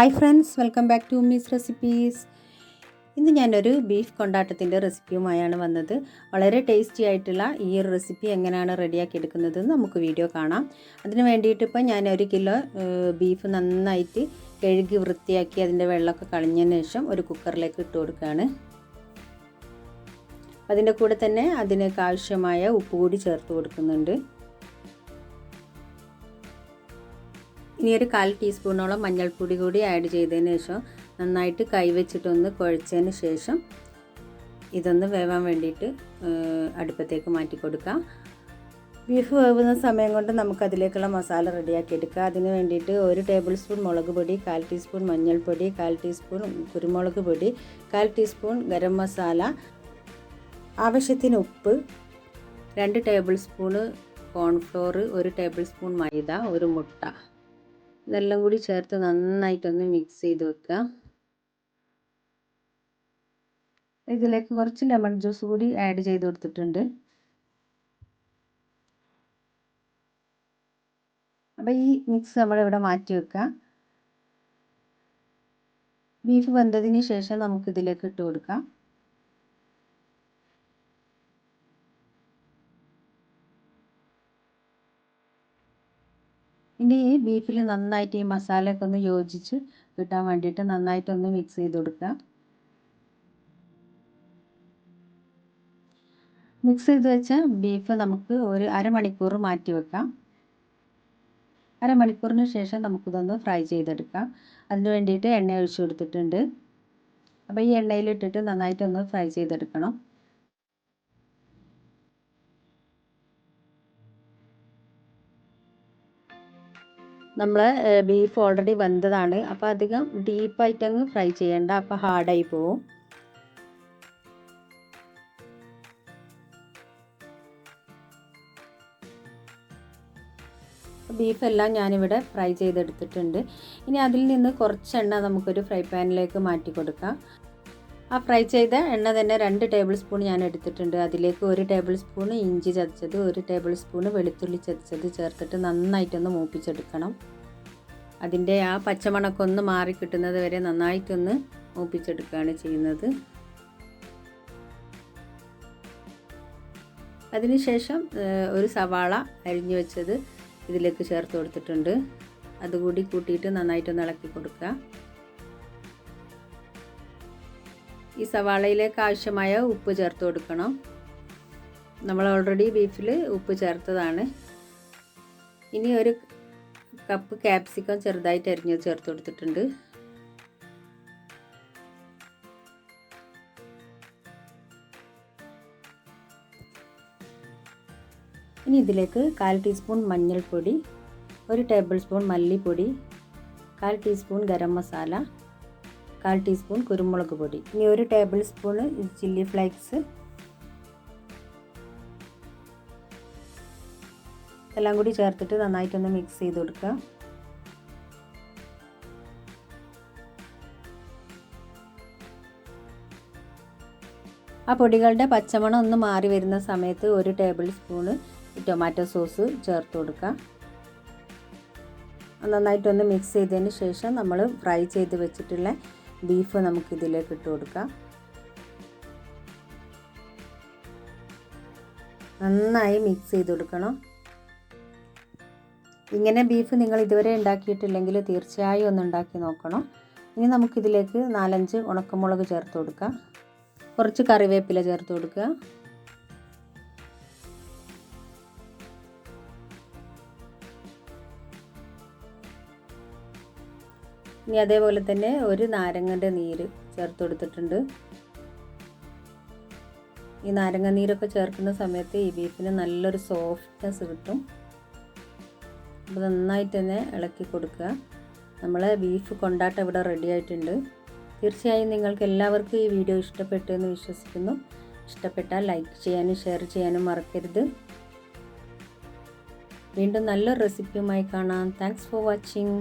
Hi friends welcome back to മീസ് recipes ഇന്ന് ഞാനൊരു beef കൊണ്ടാട്ടത്തിന്റെ റെസിപ്പിയുമായാണ് വന്നത്. വളരെ ടേസ്റ്റി ആയിട്ടുള്ള ഈ ഒരു റെസിപ്പി എങ്ങനെയാണ് റെഡിയാക്കി എടുക്കുന്നത് നമുക്ക് വീഡിയോ കാണാം. അതിന് വേണ്ടിയിട്ട് ഇപ്പോൾ ഞാൻ ഒരു കിലോ ബീഫ് നന്നായിട്ട് കഴുകി വൃത്തിയാക്കി അതിന്റെ വെള്ളമൊക്കെ കളഞ്ഞതിന് ശേഷം ഒരു കുക്കറിലേക്ക് ഇട്ട് കൊടുക്കുകയാണ്. അതിന്റെ കൂടെ തന്നെ അതിനേക്കാവശ്യമായ ഉപ്പ് കൂടി ചേർത്ത് കൊടുക്കുന്നുണ്ട്. ഇനി ഒരു കാൽ ടീസ്പൂണോളം മഞ്ഞൾപ്പൊടി കൂടി ആഡ് ചെയ്തതിന് ശേഷം നന്നായിട്ട് കൈവച്ചിട്ടൊന്ന് കുഴച്ചതിന് ശേഷം ഇതൊന്ന് വേവാൻ വേണ്ടിയിട്ട് അടുപ്പത്തേക്ക് മാറ്റി കൊടുക്കാം. ബീഫ് വേവുന്ന സമയം കൊണ്ട് നമുക്ക് അതിലേക്കുള്ള മസാല റെഡിയാക്കി എടുക്കാം. അതിന് വേണ്ടിയിട്ട് ഒരു ടേബിൾ സ്പൂൺ മുളക് പൊടി കാൽ ടീസ്പൂൺ മഞ്ഞൾപ്പൊടി കാൽ ടീസ്പൂൺ കുരുമുളക് പൊടി കാൽ ടീസ്പൂൺ ഗരം മസാല ആവശ്യത്തിന് ഉപ്പ് രണ്ട് ടേബിൾ സ്പൂണ് കോൺഫ്ലോർ ഒരു ടേബിൾ സ്പൂൺ മൈദ ഒരു മുട്ട. ഇതെല്ലാം കൂടി ചേർത്ത് നന്നായിട്ടൊന്ന് മിക്സ് ചെയ്ത് വെക്കുക. ഇതിലേക്ക് കുറച്ച് ലെമൺ ജ്യൂസ് കൂടി ആഡ് ചെയ്ത് കൊടുത്തിട്ടുണ്ട്. അപ്പോൾ ഈ മിക്സ് നമ്മളിവിടെ മാറ്റി വെക്കുക. ബീഫ് വെന്തതിന് ശേഷം നമുക്കിതിലേക്ക് ഇട്ട് കൊടുക്കാം. ഇനി ഈ ബീഫിൽ നന്നായിട്ട് ഈ മസാലയൊക്കെ ഒന്ന് യോജിച്ച് കിട്ടാൻ വേണ്ടിയിട്ട് നന്നായിട്ടൊന്ന് മിക്സ് ചെയ്ത് കൊടുക്കാം മിക്സ് ചെയ്ത് വെച്ച ബീഫ് നമുക്ക് ഒരു അരമണിക്കൂർ മാറ്റി വെക്കാം. അരമണിക്കൂറിന് ശേഷം നമുക്കിതൊന്ന് ഫ്രൈ ചെയ്തെടുക്കാം. അതിന് വേണ്ടിയിട്ട് എണ്ണ ഒഴിച്ചു കൊടുത്തിട്ടുണ്ട്. അപ്പോൾ ഈ എണ്ണയിലിട്ടിട്ട് നന്നായിട്ടൊന്ന് ഫ്രൈ ചെയ്തെടുക്കണം. നമ്മൾ ബീഫ് ഓൾറെഡി വെന്തതാണ്. അപ്പോൾ അധികം ഡീപ്പായിട്ട് അങ്ങ് ഫ്രൈ ചെയ്യേണ്ട. അപ്പോൾ ഹാർഡായി പോവും. ബീഫെല്ലാം ഞാനിവിടെ ഫ്രൈ ചെയ്തെടുത്തിട്ടുണ്ട്. ഇനി അതിൽ നിന്ന് കുറച്ച് എണ്ണ നമുക്കൊരു ഫ്രൈ പാനിലേക്ക് മാറ്റി കൊടുക്കാം ആ ഫ്രൈ ചെയ്ത എണ്ണ തന്നെ രണ്ട് ടേബിൾ സ്പൂൺ ഞാൻ എടുത്തിട്ടുണ്ട്. അതിലേക്ക് ഒരു ടേബിൾ സ്പൂൺ ഇഞ്ചി ചതച്ചത് ഒരു ടേബിൾ സ്പൂൺ വെളുത്തുള്ളി ചതച്ചത് ചേർത്തിട്ട് നന്നായിട്ടൊന്ന് മൂപ്പിച്ചെടുക്കണം. അതിന്റെ ആ പച്ചമണക്കൊന്ന് മാറി കിട്ടുന്നത് വരെ നന്നായിട്ടൊന്ന് മൂപ്പിച്ചെടുക്കുകയാണ് ചെയ്യുന്നത്. അതിനുശേഷം ഒരു സവാള അരിഞ്ഞു വെച്ചത് ഇതിലേക്ക് ചേർത്ത് കൊടുത്തിട്ടുണ്ട്. അതുകൂടി കൂട്ടിയിട്ട് നന്നായിട്ടൊന്ന് ഇളക്കി കൊടുക്കുക. ഈ സവാളയിലേക്ക് ആവശ്യമായ ഉപ്പ് ചേർത്ത് കൊടുക്കണം. നമ്മൾ ഓൾറെഡി ബീഫിൽ ഉപ്പ് ചേർത്തതാണ്. ഇനി ഒരു കപ്പ് ക്യാപ്സിക്കം ചെറുതായിട്ട് അരിഞ്ഞ് ചേർത്ത് കൊടുത്തിട്ടുണ്ട്. ഇനി ഇതിലേക്ക് കാൽ ടീസ്പൂൺ മഞ്ഞൾപ്പൊടി ഒരു ടേബിൾ സ്പൂൺ മല്ലിപ്പൊടി കാൽ ടീസ്പൂൺ ഗരം മസാല കാൽ ടീസ്പൂൺ കുരുമുളക് പൊടി. ഇനി ഒരു ടേബിൾ സ്പൂണ് ചില്ലി ഫ്ലേക്സ്. എല്ലാം കൂടി ചേർത്തിട്ട് നന്നായിട്ടൊന്ന് മിക്സ് ചെയ്ത് കൊടുക്കുക. ആ പൊടികളുടെ പച്ചമണം ഒന്ന് മാറി വരുന്ന സമയത്ത് ഒരു ടേബിൾ സ്പൂണ് ടൊമാറ്റോ സോസ് ചേർത്ത് കൊടുക്കുക. നന്നായിട്ടൊന്ന് മിക്സ് ചെയ്തതിന് ശേഷം നമ്മൾ ഫ്രൈ ചെയ്ത് വെച്ചിട്ടുള്ള ബീഫ് നമുക്ക് ഇതിലേക്ക് ഇട്ട് കൊടുക്കാം. നന്നായി മിക്സ് ചെയ്ത് കൊടുക്കണം. ഇങ്ങനെ ബീഫ് നിങ്ങൾ ഇതുവരെ ഉണ്ടാക്കിയിട്ടില്ലെങ്കിൽ തീർച്ചയായും ഒന്ന് ഉണ്ടാക്കി നോക്കണം. ഇനി നമുക്കിതിലേക്ക് നാലഞ്ച് ഉണക്കമുളക് ചേർത്ത് കൊടുക്കാം. കുറച്ച് കറിവേപ്പില ചേർത്ത് കൊടുക്കുക. ഇനി അതേപോലെ തന്നെ ഒരു നാരങ്ങന്റെ നീര് ചേർത്ത് കൊടുത്തിട്ടുണ്ട്. ഈ നാരങ്ങ നീരൊക്കെ ചേർക്കുന്ന സമയത്ത് ഈ ബീഫിന് നല്ലൊരു സോഫ്റ്റ്നെസ് കിട്ടും. അപ്പോൾ നന്നായിട്ട് തന്നെ ഇളക്കി കൊടുക്കുക. നമ്മളെ ബീഫ് കൊണ്ടാട്ടം ഇവിടെ റെഡി ആയിട്ടുണ്ട്. തീർച്ചയായും നിങ്ങൾക്ക് എല്ലാവർക്കും ഈ വീഡിയോ ഇഷ്ടപ്പെട്ടു എന്ന് വിശ്വസിക്കുന്നു. ഇഷ്ടപ്പെട്ടാൽ ലൈക്ക് ചെയ്യാനും ഷെയർ ചെയ്യാനും മറക്കരുത്. വീണ്ടും നല്ലൊരു റെസിപ്പിയുമായി കാണാം. Thanks for watching